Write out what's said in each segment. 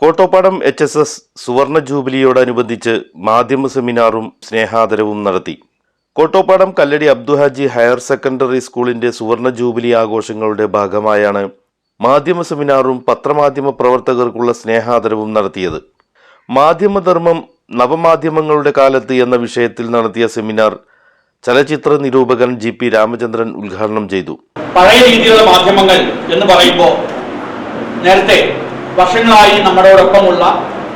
Kottopadam H S S സുവർണ ജൂബിലിയോടനുബന്ധിച്ച് മാധ്യമ സെമിനാറും സ്നേഹാദരവും നടത്തി. കോട്ടോപ്പാടം കല്ലടി അബ്ദുഹാജി ഹയർ സെക്കൻഡറി സ്കൂളിന്റെ സുവർണ ജൂബിലി ആഘോഷങ്ങളുടെ ഭാഗമായാണ് മാധ്യമ സെമിനാറും പത്രമാധ്യമ പ്രവർത്തകർക്കുള്ള സ്നേഹാദരവും നടത്തിയത്. മാധ്യമധർമ്മം നവമാധ്യമങ്ങളുടെ കാലത്ത് എന്ന വിഷയത്തിൽ നടത്തിയ സെമിനാർ ചലച്ചിത്ര നിരൂപകൻ ജി പി രാമചന്ദ്രൻ ഉദ്ഘാടനം ചെയ്തു. പഴയ രീതിയിലുള്ള മാധ്യമങ്ങൾ എന്ന് പറയുമ്പോൾ നേരത്തെ വർഷങ്ങളായി നമ്മുടെയോടൊപ്പമുള്ള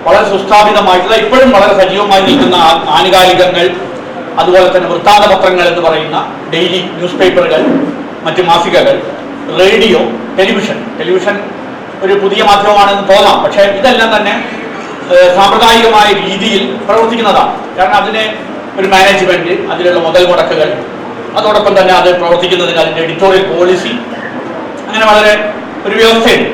വളരെ സുസ്ഥാപിതമായിട്ടുള്ള ഇപ്പോഴും വളരെ സജീവമായി നിൽക്കുന്ന ആനുകാലികങ്ങൾ അതുപോലെ തന്നെ വൃത്താന്ത പത്രങ്ങൾ എന്ന് പറയുന്ന ഡെയിലി ന്യൂസ് പേപ്പറുകൾ മറ്റ് മാസികകൾ റേഡിയോ ടെലിവിഷൻ ടെലിവിഷൻ ഒരു പുതിയ മാധ്യമമാണെന്ന് തോന്നാം. പക്ഷേ ഇതെല്ലാം തന്നെ സാമ്പ്രദായികമായ രീതിയിൽ പ്രവർത്തിക്കുന്നതാണ്. കാരണം അതിനെ ഒരു മാനേജ്മെന്റ് അതിലുള്ള മുതൽ മുടക്കുകൾ അതോടൊപ്പം തന്നെ അത് പ്രവർത്തിക്കുന്നതിന് അതിന്റെ എഡിറ്റോറിയൽ പോളിസി അങ്ങനെ വളരെ ഒരു വ്യവസ്ഥയുണ്ട്.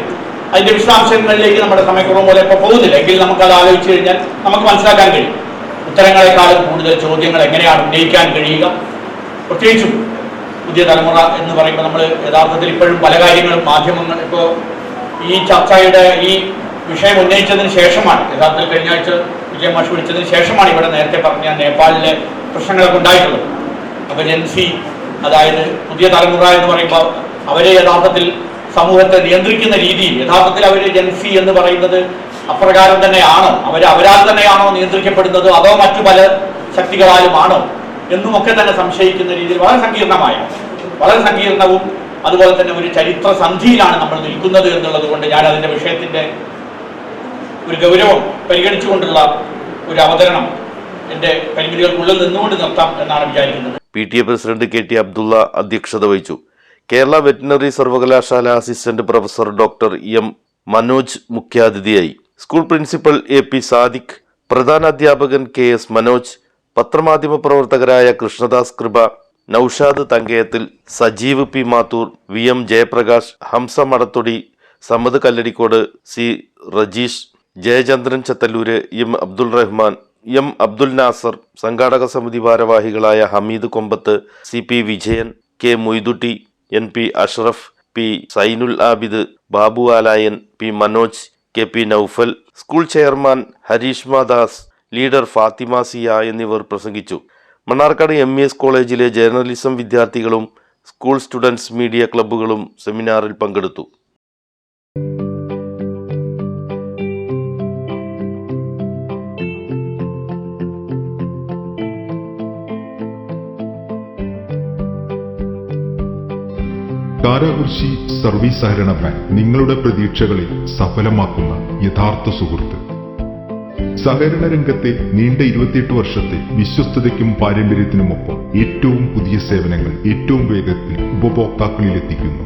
അതിന്റെ വിശദാംശങ്ങളിലേക്ക് നമ്മുടെ സമയക്കുറവ് പോലെ ഇപ്പോൾ പോകുന്നില്ല. എങ്കിൽ നമുക്കത് ആലോചിച്ച് കഴിഞ്ഞാൽ നമുക്ക് മനസ്സിലാക്കാൻ കഴിയും. ഉത്തരങ്ങളെക്കാളും കൂടുതൽ ചോദ്യങ്ങൾ എങ്ങനെയാണ് ഉന്നയിക്കാൻ കഴിയുക? പ്രത്യേകിച്ചും പുതിയ തലമുറ എന്ന് പറയുമ്പോൾ നമ്മൾ യഥാർത്ഥത്തിൽ ഇപ്പോഴും പല കാര്യങ്ങളും മാധ്യമങ്ങൾ ഇപ്പോൾ ഈ ചർച്ചയുടെ ഈ വിഷയം ഉന്നയിച്ചതിന് ശേഷമാണ്. യഥാർത്ഥത്തിൽ കഴിഞ്ഞ ആഴ്ച വിജയ മാഷ് വിളിച്ചതിന് ശേഷമാണ് ഇവിടെ നേരത്തെ പറഞ്ഞ നേപ്പാളിലെ പ്രശ്നങ്ങളൊക്കെ ഉണ്ടായിട്ടുള്ളത്. അപ്പോൾ ജൻസി അതായത് പുതിയ തലമുറ എന്ന് പറയുമ്പോൾ അവരെ യഥാർത്ഥത്തിൽ സമൂഹത്തെ നിയന്ത്രിക്കുന്ന രീതി യഥാർത്ഥത്തിൽ അവർ ജൻസി എന്ന് പറയുന്നത് അപ്രകാരം തന്നെയാണോ. അവർ അവരാൽ തന്നെയാണോ നിയന്ത്രിക്കപ്പെടുന്നത്? അതോ മറ്റു പല ശക്തികളാലും ആണോ എന്നുമൊക്കെ തന്നെ സംശയിക്കുന്ന രീതിയിൽ വളരെ സങ്കീർണമായ വളരെ സങ്കീർണവും അതുപോലെ തന്നെ ഒരു ചരിത്ര സന്ധിയിലാണ് നമ്മൾ നിൽക്കുന്നത് എന്നുള്ളത് കൊണ്ട് ഞാൻ അതിന്റെ വിഷയത്തിന്റെ ഒരു ഗൗരവം പരിഗണിച്ചുകൊണ്ടുള്ള ഒരു അവതരണം എന്റെ പരിമിതികൾക്കുള്ളിൽ നിന്നുകൊണ്ട് നിർത്താം എന്നാണ് വിചാരിക്കുന്നത്. P T A president K T Abdulla അധ്യക്ഷത വഹിച്ചു. കേരള വെറ്റിനറി സർവകലാശാല assistant professor doctor M Manoj മുഖ്യാതിഥിയായി. School principal A P Sadiq പ്രധാന അധ്യാപകൻ കെ എസ് മനോജ് പത്രമാധ്യമ പ്രവർത്തകരായ Krishnadas Kripa Naushad Thankayathil Sajeev P Mathur V M Jayaprakash Hamsa Madathodi Samad Kalladikode C Rajeesh Jayachandran Chathallur M Abdul Rahman M Abdul Nasar സംഘാടക സമിതി ഭാരവാഹികളായ Hameed Kombath C P Vijayan K Moythutty N P Ashraf P Sainul Abid Babu Alayan P Manoj K P Naufal school chairman Harishma Das leader Fathima Siya എന്നിവർ പ്രസംഗിച്ചു. Mannarkkad M E S കോളേജിലെ journalism വിദ്യാർത്ഥികളും school students media ക്ലബ്ബുകളും സെമിനാറിൽ പങ്കെടുത്തു. Karakurissi service സഹകരണ bank നിങ്ങളുടെ പ്രതീക്ഷകളിൽ സഫലമാക്കുന്ന യഥാർത്ഥ സുഹൃത്ത്. സഹകരണ രംഗത്തെ നീണ്ട ഇരുപത്തിയെട്ട് വർഷത്തെ വിശ്വസ്തതയ്ക്കും പാരമ്പര്യത്തിനുമൊപ്പം ഏറ്റവും പുതിയ സേവനങ്ങൾ ഏറ്റവും വേഗത്തിൽ ഉപഭോക്താക്കളിൽ എത്തിക്കുന്നു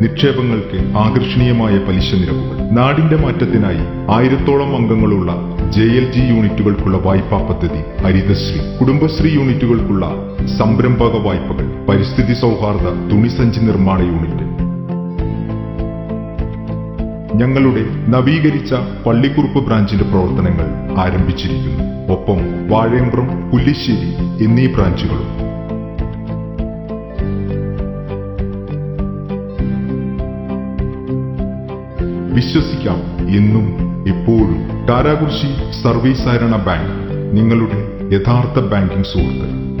നിക്ഷേപങ്ങൾക്ക് ആകർഷണീയമായ പലിശ നിരക്കുകൾ. നാടിന്റെ മാറ്റത്തിനായി ആയിരത്തോളം അംഗങ്ങളുള്ള ജെ എൽ ജി യൂണിറ്റുകൾക്കുള്ള വായ്പാ പദ്ധതി ഹരിതശ്രീ കുടുംബശ്രീ യൂണിറ്റുകൾക്കുള്ള സംരംഭക വായ്പകൾ പരിസ്ഥിതി സൗഹാർദ്ദ തുണിസഞ്ചി നിർമ്മാണ യൂണിറ്റ്. ഞങ്ങളുടെ നവീകരിച്ച പള്ളിക്കുറുപ്പ് ബ്രാഞ്ചിന്റെ പ്രവർത്തനങ്ങൾ ആരംഭിച്ചിരിക്കുന്നു. ഒപ്പം വാഴയമ്പ്രം പുല്ലിശ്ശേരി എന്നീ ബ്രാഞ്ചുകളും. വിശ്വസിക്കാം എന്നും എപ്പോഴും കാരാകുർശി സർവീസ് സഹകരണ ബാങ്ക് നിങ്ങളുടെ യഥാർത്ഥ ബാങ്കിംഗ് സുഹൃത്ത്.